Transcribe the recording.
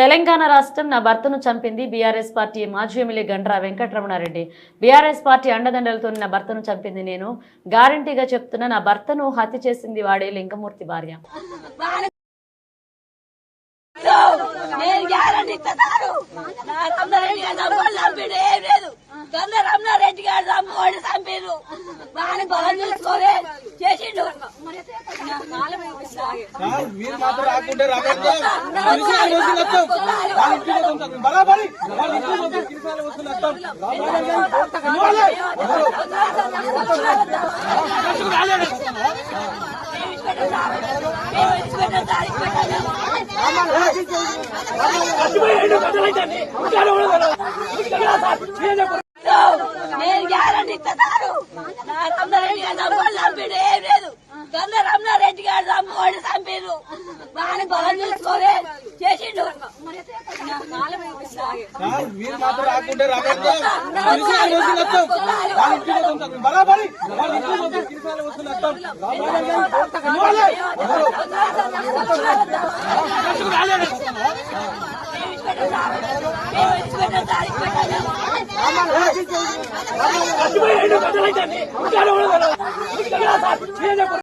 తెలంగాణ రాష్ట్రం నా భర్తను చంపింది బీఆర్ఎస్ పార్టీ మాజీ MLA Gandra Venkataramana Reddy. BRS party అండదండలతో నా భర్తను చంపింది నేను. గ్యారంటీగా చెప్తున్నా నా భర్తను హత్య చేసింది వాడే లింగమూర్తి భార్య. నేను గారు చేసిండు. మీరు మాత్రం రాకుంటే రాకపోతే బరాబరి. నేను గ్యారంటీ ఇస్తాను నాకు అందరూ గారు ఏం లేదు. గంధ రమణారెడ్డి గారు చంపుకోండి చంపిరు బాగా బలం చూసుకోలే చేసిండు. సార్,